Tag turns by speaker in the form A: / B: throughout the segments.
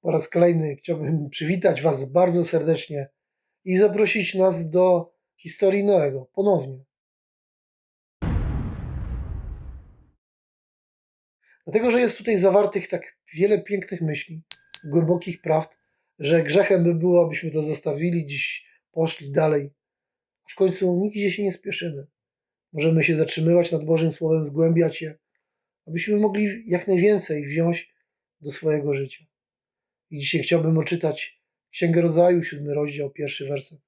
A: Po raz kolejny chciałbym przywitać Was bardzo serdecznie i zaprosić nas do historii Noego ponownie. Dlatego, że jest tutaj zawartych tak wiele pięknych myśli, głębokich prawd, że grzechem by było, abyśmy to zostawili, dziś poszli dalej. W końcu nigdzie się nie spieszymy. Możemy się zatrzymywać nad Bożym Słowem, zgłębiać je, abyśmy mogli jak najwięcej wziąć do swojego życia. I dzisiaj chciałbym odczytać Księgę Rodzaju, siódmy rozdział, pierwszy werset.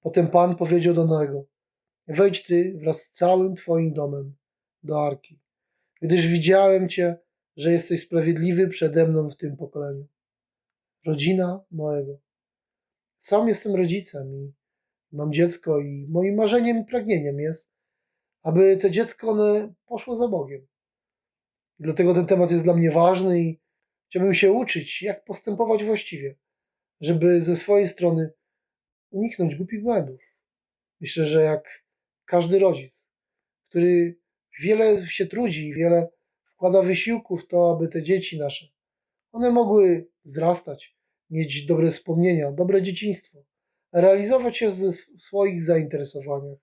A: Potem Pan powiedział do Noego, wejdź Ty wraz z całym Twoim domem do Arki, gdyż widziałem Cię, że jesteś sprawiedliwy przede mną w tym pokoleniu. Rodzina Noego. Sam jestem rodzicem i mam dziecko i moim marzeniem i pragnieniem jest, aby to dziecko one poszło za Bogiem. Dlatego ten temat jest dla mnie ważny i chciałbym się uczyć, jak postępować właściwie, żeby ze swojej strony uniknąć głupich błędów. Myślę, że jak każdy rodzic, który wiele się trudzi, wiele wkłada wysiłku w to, aby te dzieci nasze, one mogły wzrastać, mieć dobre wspomnienia, dobre dzieciństwo, realizować się w swoich zainteresowaniach,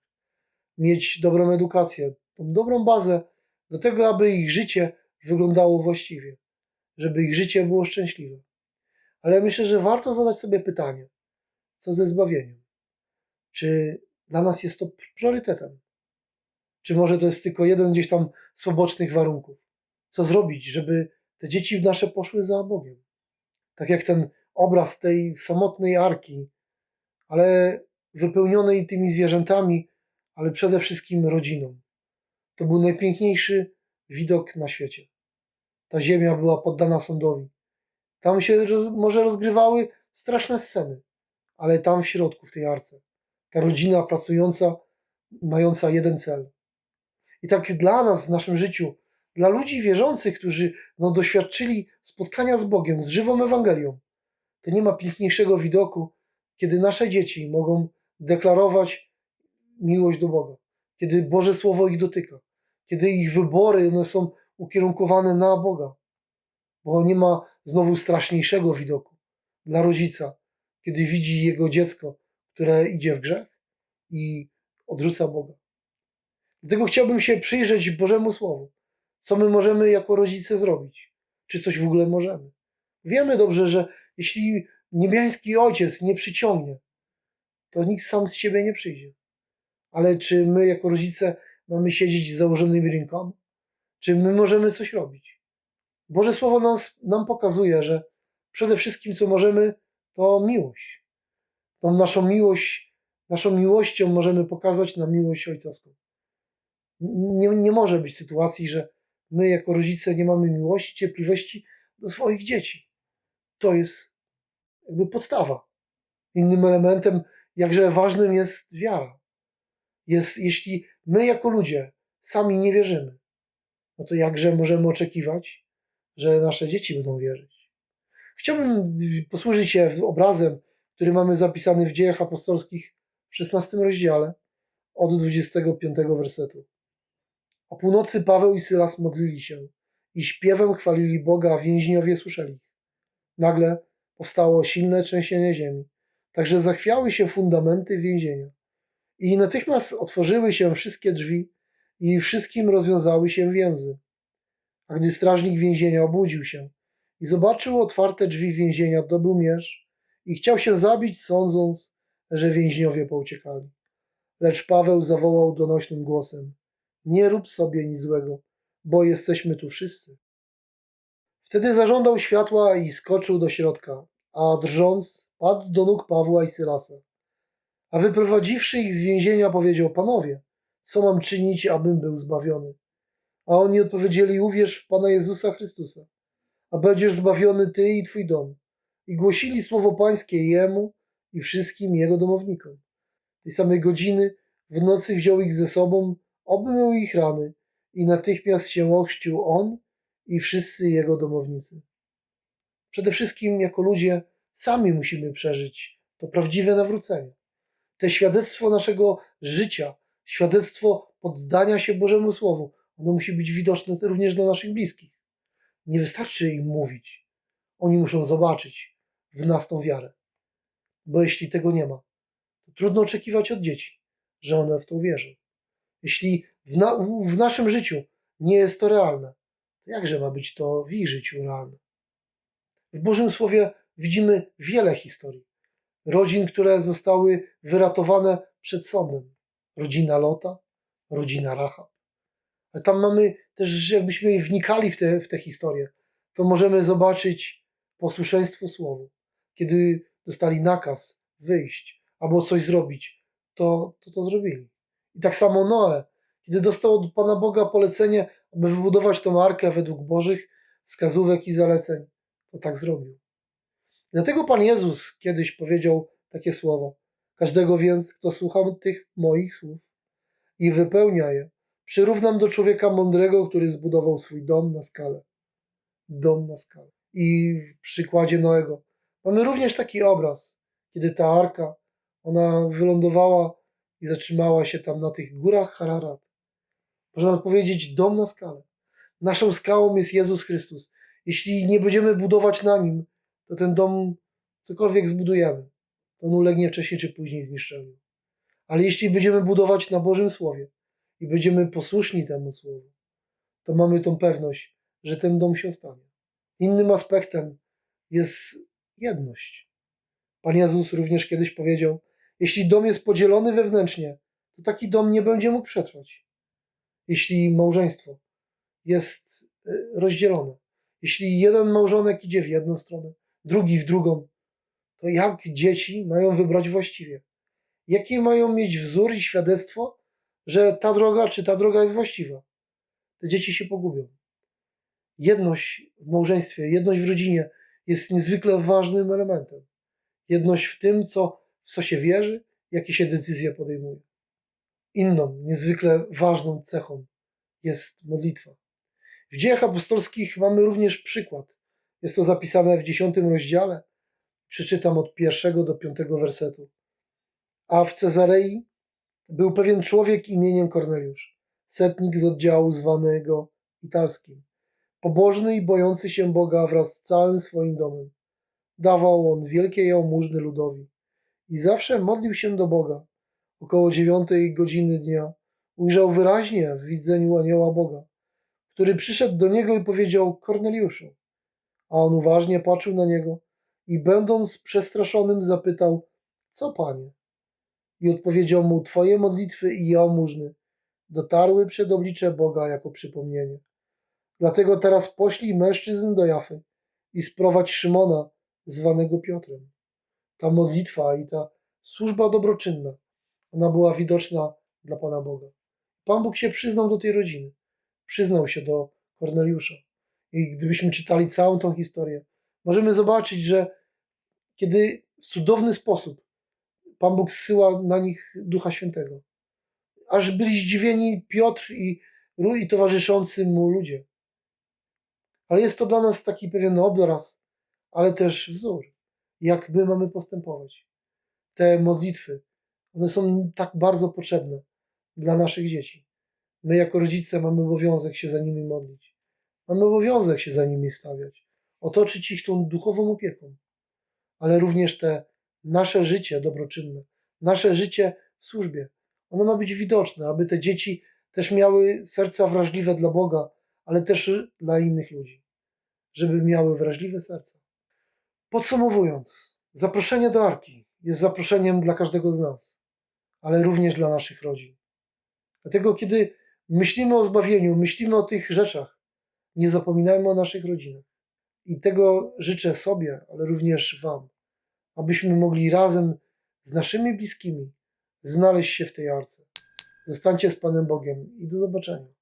A: mieć dobrą edukację, tą dobrą bazę do tego, aby ich życie wyglądało właściwie, żeby ich życie było szczęśliwe. Ale myślę, że warto zadać sobie pytanie, co ze zbawieniem? Czy dla nas jest to priorytetem? Czy może to jest tylko jeden gdzieś tam z pobocznych warunków? Co zrobić, żeby te dzieci nasze poszły za Bogiem? Tak jak ten obraz tej samotnej arki, ale wypełnionej tymi zwierzętami, ale przede wszystkim rodziną. To był najpiękniejszy widok na świecie. Ta ziemia była poddana sądowi. Tam się roz, może rozgrywały straszne sceny, ale tam w środku, w tej arce, ta rodzina pracująca, mająca jeden cel. I tak dla nas w naszym życiu, dla ludzi wierzących, którzy no, doświadczyli spotkania z Bogiem, z żywą Ewangelią, to nie ma piękniejszego widoku, kiedy nasze dzieci mogą deklarować miłość do Boga, kiedy Boże Słowo ich dotyka, kiedy ich wybory one są ukierunkowane na Boga, bo nie ma znowu straszniejszego widoku dla rodzica, kiedy widzi jego dziecko, które idzie w grzech i odrzuca Boga. Dlatego chciałbym się przyjrzeć Bożemu Słowu. Co my możemy jako rodzice zrobić? Czy coś w ogóle możemy? Wiemy dobrze, że jeśli niebiański ojciec nie przyciągnie, to nikt sam z siebie nie przyjdzie. Ale czy my jako rodzice mamy siedzieć z założonymi rękami? Czy my możemy coś robić? Boże Słowo nas, nam pokazuje, że przede wszystkim co możemy, to miłość. Tą naszą miłość, naszą miłością możemy pokazać na miłość ojcowską. Nie, nie może być sytuacji, że my jako rodzice nie mamy miłości, cierpliwości do swoich dzieci. To jest jakby podstawa. Innym elementem, jakże ważnym jest wiara. Jest, jeśli my jako ludzie sami nie wierzymy, no to jakże możemy oczekiwać, że nasze dzieci będą wierzyć. Chciałbym posłużyć się obrazem, który mamy zapisany w dziejach apostolskich w 16 rozdziale od 25 wersetu. O północy Paweł i Sylas modlili się i śpiewem chwalili Boga, a więźniowie słyszeli. Nagle powstało silne trzęsienie ziemi, także zachwiały się fundamenty więzienia. I natychmiast otworzyły się wszystkie drzwi i wszystkim rozwiązały się więzy. A gdy strażnik więzienia obudził się i zobaczył otwarte drzwi więzienia, dobył mierz i chciał się zabić, sądząc, że więźniowie pouciekali. Lecz Paweł zawołał donośnym głosem: Nie rób sobie nic złego, bo jesteśmy tu wszyscy. Wtedy zażądał światła i skoczył do środka, a drżąc, padł do nóg Pawła i Sylasa. A wyprowadziwszy ich z więzienia, powiedział: Panowie, co mam czynić, abym był zbawiony? A oni odpowiedzieli: Uwierz w Pana Jezusa Chrystusa, a będziesz zbawiony ty i twój dom. I głosili słowo Pańskie jemu i wszystkim jego domownikom. Tej samej godziny w nocy wziął ich ze sobą, obmył ich rany i natychmiast się ochrzcił on i wszyscy jego domownicy. Przede wszystkim jako ludzie sami musimy przeżyć to prawdziwe nawrócenie. Te świadectwo naszego życia, świadectwo poddania się Bożemu Słowu, ono musi być widoczne również dla naszych bliskich. Nie wystarczy im mówić. Oni muszą zobaczyć w nas tą wiarę. Bo jeśli tego nie ma, to trudno oczekiwać od dzieci, że one w to wierzą. Jeśli w, na, w naszym życiu nie jest to realne, to jakże ma być to w ich życiu realne? W Bożym Słowie widzimy wiele historii. Rodzin, które zostały wyratowane przed sądem. Rodzina Lota, rodzina Rahab. Ale tam mamy też, jakbyśmy wnikali w te, w te historie, to możemy zobaczyć posłuszeństwo Słowu. Kiedy dostali nakaz wyjść albo coś zrobić, to to, to zrobili. I tak samo Noe, kiedy dostał od Pana Boga polecenie, aby wybudować tą arkę według Bożych wskazówek i zaleceń, to tak zrobił. Dlatego Pan Jezus kiedyś powiedział takie słowa: Każdego więc, kto słucha tych moich słów i wypełnia je, przyrównam do człowieka mądrego, który zbudował swój dom na skalę. Dom na skalę. I w przykładzie Noego mamy również taki obraz, kiedy ta arka, ona wylądowała i zatrzymała się tam na tych górach Hararat. Można powiedzieć dom na skalę. Naszą skałą jest Jezus Chrystus. Jeśli nie będziemy budować na nim, to ten dom, cokolwiek zbudujemy, to on ulegnie wcześniej czy później zniszczeniu. Ale jeśli będziemy budować na Bożym Słowie i będziemy posłuszni temu Słowu, to mamy tą pewność, że ten dom się ostanie. Innym aspektem jest jedność. Pan Jezus również kiedyś powiedział: Jeśli dom jest podzielony wewnętrznie, to taki dom nie będzie mógł przetrwać. Jeśli małżeństwo jest y, rozdzielone, jeśli jeden małżonek idzie w jedną stronę, drugi w drugą, to jak dzieci mają wybrać właściwie? Jaki mają mieć wzór i świadectwo, że ta droga czy ta droga jest właściwa? Te dzieci się pogubią. Jedność w małżeństwie, jedność w rodzinie jest niezwykle ważnym elementem. Jedność w tym, co, w co się wierzy, jakie się decyzje podejmuje. Inną, niezwykle ważną cechą jest modlitwa. W dziejach apostolskich mamy również przykład. Jest to zapisane w dziesiątym rozdziale. Przeczytam od pierwszego do piątego wersetu. A w Cezarei był pewien człowiek imieniem Korneliusz, setnik z oddziału zwanego italskim. Pobożny i bojący się Boga wraz z całym swoim domem. Dawał on wielkie jałmużny ludowi i zawsze modlił się do Boga. Około dziewiątej godziny dnia ujrzał wyraźnie w widzeniu anioła Boga, który przyszedł do niego i powiedział Korneliuszu. A on uważnie patrzył na niego i będąc przestraszonym zapytał, co panie? I odpowiedział mu, twoje modlitwy i jałmużny dotarły przed oblicze Boga jako przypomnienie. Dlatego teraz poślij mężczyzn do Jafy i sprowadź Szymona, zwanego Piotrem. Ta modlitwa i ta służba dobroczynna, ona była widoczna dla Pana Boga. Pan Bóg się przyznał do tej rodziny, przyznał się do Korneliusza. I gdybyśmy czytali całą tą historię, możemy zobaczyć, że kiedy w cudowny sposób Pan Bóg zsyła na nich Ducha Świętego, aż byli zdziwieni Piotr i, i towarzyszący mu ludzie. Ale jest to dla nas taki pewien obraz, ale też wzór, jak my mamy postępować. Te modlitwy, one są tak bardzo potrzebne dla naszych dzieci. My, jako rodzice, mamy obowiązek się za nimi modlić. Mamy obowiązek się za nimi wstawiać, otoczyć ich tą duchową opieką, ale również te nasze życie dobroczynne, nasze życie w służbie, ono ma być widoczne, aby te dzieci też miały serca wrażliwe dla Boga, ale też dla innych ludzi, żeby miały wrażliwe serca. Podsumowując, zaproszenie do Arki jest zaproszeniem dla każdego z nas, ale również dla naszych rodzin. Dlatego, kiedy myślimy o zbawieniu, myślimy o tych rzeczach, nie zapominajmy o naszych rodzinach. I tego życzę sobie, ale również Wam, abyśmy mogli razem z naszymi bliskimi znaleźć się w tej arce. Zostańcie z Panem Bogiem i do zobaczenia.